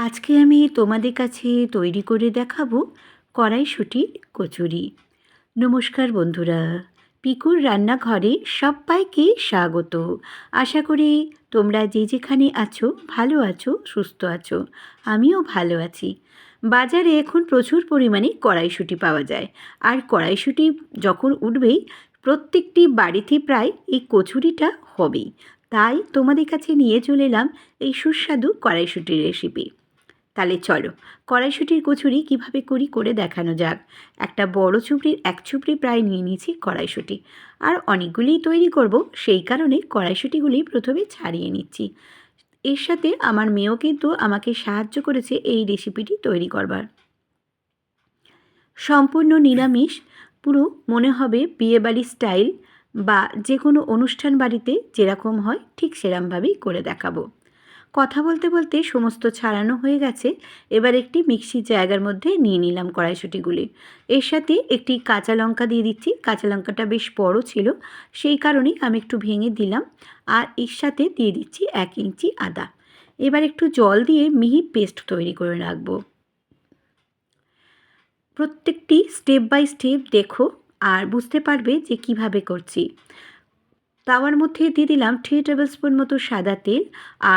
আজকে আমি তোমাদের কাছে তৈরি করে দেখাবো কড়াইশুঁটির কচুরি। নমস্কার বন্ধুরা, পিকুর রান্নাঘরে সবাইকে স্বাগত। আশা করি তোমরা যে যেখানে আছো, ভালো আছো, সুস্থ আছো, আমিও ভালো আছি। বাজারে এখন প্রচুর পরিমাণে কড়াইশুঁটি পাওয়া যায়। আর কড়াইশুঁটি যখন উঠবেই প্রত্যেকটি বাড়িতে প্রায় এই কচুরিটা হবেই। তাই তোমাদের কাছে নিয়ে চলে এলাম এই সুস্বাদু কড়াইশুঁটির রেসিপি তাহলে চলো, কড়াইশুঁটির কচুরি কীভাবে করি করে দেখানো যাক। একটা বড় চুপড়ির এক চুপড়ি প্রায় নিয়ে নিয়েছি কড়াইশুঁটি। আর অনেকগুলিই তৈরি করব, সেই কারণে কড়াইশুঁটিগুলি প্রথমে ছাড়িয়ে নিচ্ছি। এর সাথে আমার মেয়েও কিন্তু আমাকে সাহায্য করেছে এই রেসিপিটি তৈরি করবার। সম্পূর্ণ নিরামিষ, পুরো মনে হবে বিয়েবাড়ি স্টাইল বা যে কোনো অনুষ্ঠান বাড়িতে যেরকম হয় ঠিক সেরমভাবেই করে দেখাবো। কথা বলতে বলতে সমস্ত ছাড়ানো হয়ে গেছে। এবার একটি মিক্সির জায়গার মধ্যে নিয়ে নিলাম কড়াইশুঁটিগুলি। এর সাথে একটি কাঁচা লঙ্কা দিয়ে দিচ্ছি। কাঁচা লঙ্কাটা বেশ বড় ছিল, সেই কারণেই আমি একটু ভেঙে দিলাম। আর এর সাথে দিয়ে দিচ্ছি এক ইঞ্চি আদা। এবার একটু জল দিয়ে মিহি পেস্ট তৈরি করে রাখব। প্রত্যেকটি স্টেপ বাই স্টেপ দেখো আর বুঝতে পারবে যে কীভাবে করছি। তাওয়ার মধ্যে দিয়ে দিলাম থ্রি টেবিল স্পুন মতো সাদা তেল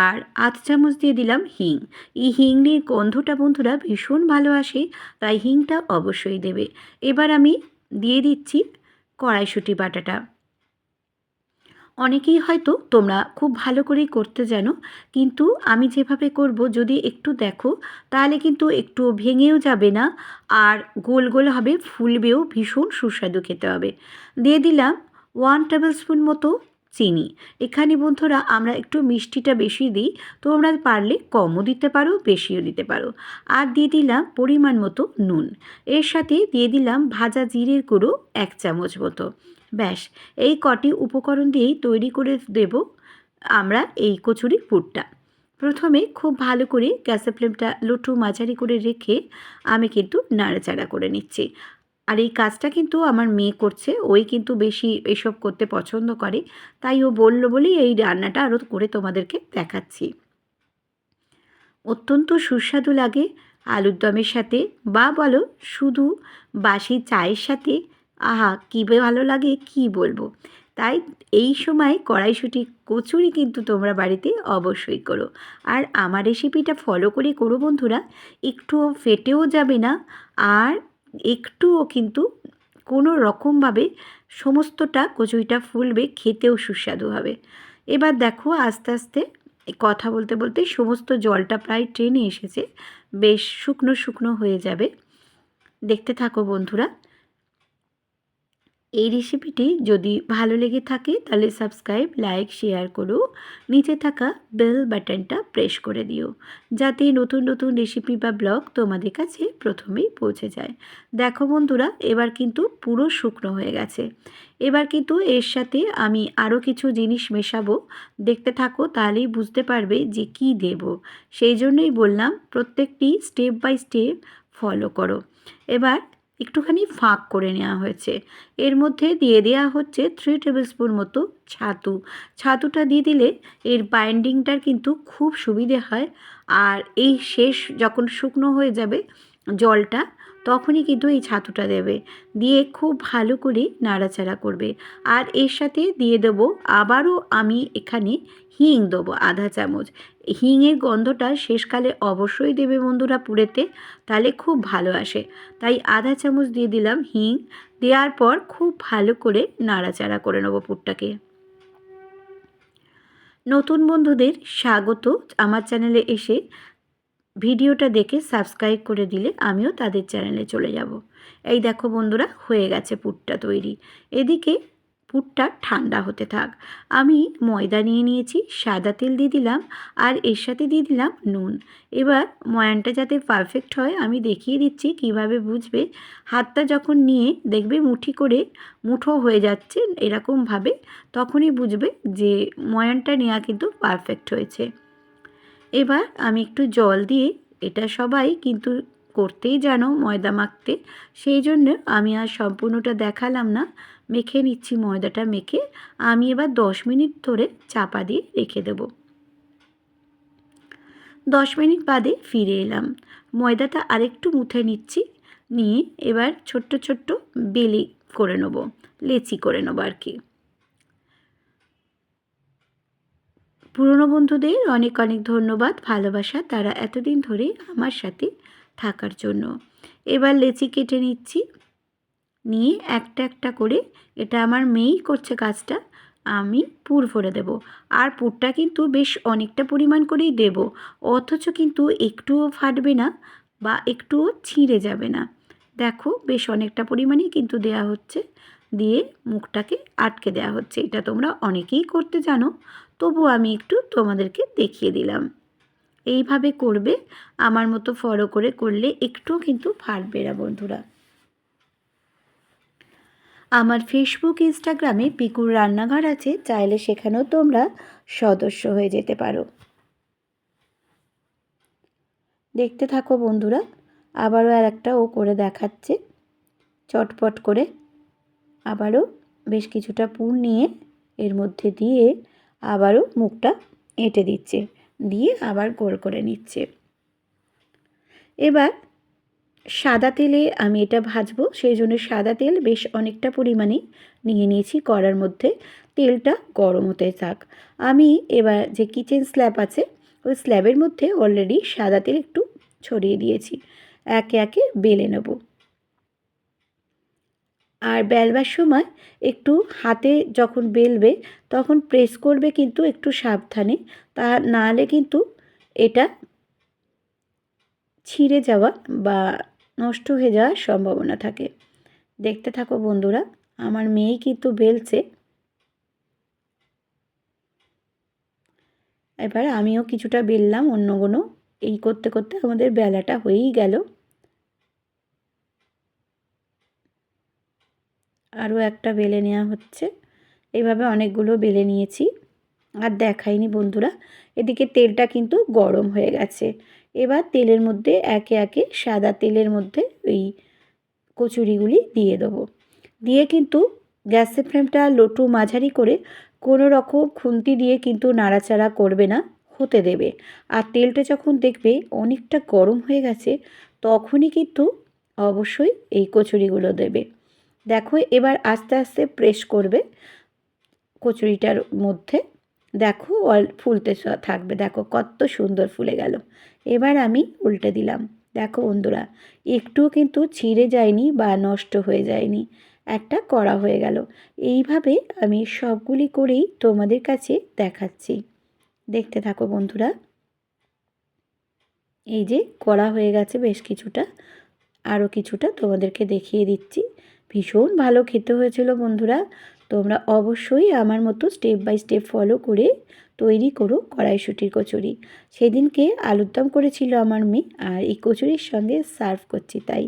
আর আধ চামচ দিয়ে দিলাম হিং। এই হিংয়ের গন্ধটা বন্ধুরা ভীষণ ভালো আসে, তাই হিংটা অবশ্যই দেবে। এবার আমি দিয়ে দিচ্ছি কড়াইশুঁটি বাটাটা। অনেকেই হয়তো তোমরা খুব ভালো করেই করতে জানো, কিন্তু আমি যেভাবে করব যদি একটু দেখো, তাহলে কিন্তু একটু ভেঙেও যাবে না আর গোল গোল হবে, ফুলবেও ভীষণ সুস্বাদু খেতে হবে। দিয়ে দিলাম ওয়ান টেবিল স্পুন মতো চিনি। এখানে বন্ধুরা আমরা একটু মিষ্টিটা বেশি দিই, তোমরা পারলে কমও দিতে পারো, বেশিও দিতে পারো। আর দিয়ে দিলাম পরিমাণ মতো নুন। এর সাথে দিয়ে দিলাম ভাজা জিরের গুঁড়ো এক চামচ মতো। ব্যাস, এই কটি উপকরণ দিয়েই তৈরি করে দেব আমরা এই কচুরি পুরটা। প্রথমে খুব ভালো করে গ্যাসের ফ্লেমটা লুটু মাঝারি করে রেখে আমি কিন্তু নাড়াচাড়া করে নিচ্ছি। আর এই কাজটা কিন্তু আমার মেয়ে করছে, ওই কিন্তু বেশি এসব করতে পছন্দ করে, তাই ও বলল বলেই এই রান্নাটা আরও করে তোমাদেরকে দেখাচ্ছি। অত্যন্ত সুস্বাদু লাগে আলুর দমের সাথে বা বলো শুধু বাসি চায়ের সাথে, আহা কী ভালো লাগে কি বলব? তাই এই সময় কড়াইশুঁটি, কচুরি কিন্তু তোমরা বাড়িতে অবশ্যই করো। আর আমার রেসিপিটা ফলো করে করো বন্ধুরা, একটুও ফেটেও যাবে না, আর একটুও কিন্তু কোনো রকমভাবে সমস্তটা কচুরিটা ফুলবে, খেতেও সুস্বাদু হবে। এবার দেখো আস্তে আস্তে কথা বলতে বলতে সমস্ত জলটা প্রায় ট্রেনে এসেছে, বেশ শুকনো শুকনো হয়ে যাবে। দেখতে থাকো বন্ধুরা। এই রেসিপিটি যদি ভালো লেগে থাকে, তাহলে সাবস্ক্রাইব লাইক শেয়ার করো। নিচে থাকা বেল বাটনটা প্রেস করে দিও, যাতে নতুন নতুন রেসিপি বা ব্লগ তোমাদের কাছে প্রথমেই পৌঁছে যায়। দেখো বন্ধুরা, এবার কিন্তু পুরো শুকনো হয়ে গেছে। এবার কিন্তু এর সাথে আমি আরও কিছু জিনিস মেশাবো। দেখতে থাকো, তাহলেই বুঝতে পারবে যে কি দেব। সেই জন্যই বললাম, প্রত্যেকটি স্টেপ বাই স্টেপ ফলো করো। এবার একটুখানি ফাঁক করে নেওয়া হয়েছে। এর মধ্যে দিয়ে দেওয়া হচ্ছে থ্রি টেবিল স্পুন মতো ছাতু। ছাতুটা দিয়ে দিলে এর বাইন্ডিংটার কিন্তু খুব সুবিধে হয়। আর এই শেষ যখন শুকনো হয়ে যাবে, জলটা তখনই কিন্তু এই ছাতুটা দেবে। দিয়ে খুব ভালো করে নাড়াচাড়া করবে। আর এর সাথে দিয়ে দেবো আবারও আমি এখানে হিং দেবো আধা চামচ। হিংয়ের গন্ধটা শেষকালে অবশ্যই দেবে বন্ধুরা পুড়েতে তাহলে খুব ভালো আসে। তাই আধা চামচ দিয়ে দিলাম হিং। দেওয়ার পর খুব ভালো করে নাড়াচাড়া করে নেব পুরটাকে। নতুন বন্ধুদের স্বাগত। আমার চ্যানেলে এসে ভিডিওটা দেখে সাবস্ক্রাইব করে দিলে আমিও তাদের চ্যানেলে চলে যাব। এই দেখো বন্ধুরা, হয়ে গেছে পুরটা তৈরি। এদিকে পুরটা ঠান্ডা হতে থাক। আমি ময়দা নিয়ে নিয়েছি, সাদা তেল দিয়ে দিলাম আর এর সাথে দিয়ে দিলাম নুন। এবার ময়ানটা যাতে পারফেক্ট হয়, আমি দেখিয়ে দিচ্ছি কীভাবে বুঝবে। হাতটা যখন নিয়ে দেখবে মুঠি করে মুঠো হয়ে যাচ্ছে এরকমভাবে, তখনই বুঝবে যে ময়ানটা নেওয়া কিন্তু পারফেক্ট হয়েছে। এবার আমি একটু জল দিয়ে এটা সবাই কিন্তু করতেই জানো ময়দা মাখতে। সেই জন্য আমি আর সম্পূর্ণটা দেখালাম না। মেখে নিচ্ছি ময়দাটা মেখে। আমি এবার দশ মিনিট ধরে চাপা দিয়ে রেখে দেব। দশ মিনিট বাদে ফিরে এলাম। ময়দাটা আরেকটু মুথে নিচ্ছি। নিয়ে এবার ছোট্ট ছোট্ট বেলি করে নেব। লেচি করে নেব আর কি। পুরনো বন্ধুদের অনেক অনেক ধন্যবাদ, ভালোবাসা তারা এতদিন ধরে আমার সাথে থাকার জন্য। এবার লেচি কেটে নিচ্ছি। নিয়ে একটা একটা করে এটা আমার মেয়েই করছে কাজটা, আমি পুর ভরে দেব। আর পুরটা কিন্তু বেশ অনেকটা পরিমাণ করেই দেব, অথচ কিন্তু একটুও ফাটবে না বা একটুও ছিঁড়ে যাবে না। দেখো বেশ অনেকটা পরিমাণেই কিন্তু দেয়া হচ্ছে, দিয়ে মুখটাকে আটকে দেওয়া হচ্ছে। এটা তোমরা অনেকেই করতে জানো তবু আমি একটু তোমাদেরকে দেখিয়ে দিলাম। এইভাবে করবে, আমার মতো ফলো করে করলে একটুও কিন্তু ফাটবে না বন্ধুরা। আমার ফেসবুক ইনস্টাগ্রামে পিকুর রান্নাঘর আছে, চাইলে সেখানেও তোমরা সদস্য হয়ে যেতে পারো। দেখতে থাকো বন্ধুরা, আবারও আর একটা ও করে দেখাচ্ছে। চটপট করে আবারও বেশ কিছুটা পুর নিয়ে এর মধ্যে দিয়ে আবারও মুখটা এঁটে দিচ্ছে, দিয়ে আবার গোল করে নিচ্ছে। এবার সাদা তেলে আমি এটা ভাজবো, সেই জন্য সাদা তেল বেশ অনেকটা পরিমাণে নিয়ে নিয়েছি কড়ার মধ্যে। তেলটা গরম হতে থাক। আমি এবার যে কিচেন স্ল্যাব আছে, ওই স্ল্যাবের মধ্যে অলরেডি সাদা তেল একটু ছড়িয়ে দিয়েছি। একে একে বেলে নেব। আর বেলবার সময় একটু হাতে যখন বেলবে, তখন প্রেস করবে কিন্তু একটু সাবধানে। তা নাহলে কিন্তু এটা ছিঁড়ে যাওয়া বা নষ্ট হয়ে যাওয়ার সম্ভাবনা থাকে। দেখতে থাকো বন্ধুরা, আমার মেয়ে কিন্তু বেলছে। এবার আমিও কিছুটা বেললাম অন্য কোনো এই করতে করতে আমাদের বেলাটা হয়েই গেল। আরও একটা বেলে নেওয়া হচ্ছে। এইভাবে অনেকগুলো বেলে নিয়েছি। আর দেখাইনি বন্ধুরা, এদিকে তেলটা কিন্তু গরম হয়ে গেছে। এবার তেলের মধ্যে একে একে সাদা তেলের মধ্যে ওই কচুরিগুলি দিয়ে দেবো। দিয়ে কিন্তু গ্যাসের ফ্লেমটা লোটু মাঝারি করে কোনো রকম খুন্তি দিয়ে কিন্তু নাড়াচাড়া করবে না, হতে দেবে। আর তেলটা যখন দেখবে অনেকটা গরম হয়ে গেছে, তখনই কিন্তু অবশ্যই এই কচুরিগুলো দেবে। দেখো, এবার আস্তে আস্তে প্রেস করবে কচুরিটার মধ্যে। দেখো, অল ফুলতে থাকবে। দেখো, কত সুন্দর ফুলে গেল। এবার আমি উল্টে দিলাম। দেখো বন্ধুরা, একটুও কিন্তু ছিঁড়ে যায়নি বা নষ্ট হয়ে যায়নি। একটা করা হয়ে গেল। এইভাবে আমি সবগুলি করেই তোমাদের কাছে দেখাচ্ছি। দেখতে থাকো বন্ধুরা। এই যে করা হয়ে গেছে বেশ কিছুটা। আরও কিছুটা তোমাদেরকে দেখিয়ে দিচ্ছি। ভীষণ ভালো খেতে হয়েছিল বন্ধুরা। তোমরা অবশ্যই আমার মতো স্টেপ বাই স্টেপ ফলো করে তৈরি করো কড়াইশুটির কচুরি। সেদিনকে আলুর দম করেছিল আমার মেয়ে আর এই কচুরির সঙ্গে সার্ভ করছি তাই।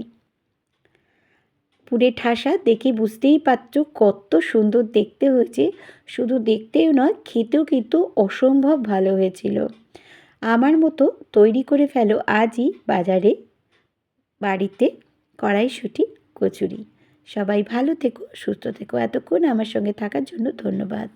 পুরে ঠাসা দেখে বুঝতেই পারছ কত সুন্দর দেখতে হয়েছে। শুধু দেখতেও নয়, খেতেও কিন্তু অসম্ভব ভালো হয়েছিল। আমার মতো তৈরি করে ফেলো আজই বাজারে, বাড়িতে কড়াইশুটি কচুরি। সবাই ভালো থেকো সুস্থ থেকো। এতক্ষণ আমার সঙ্গে থাকার জন্য ধন্যবাদ।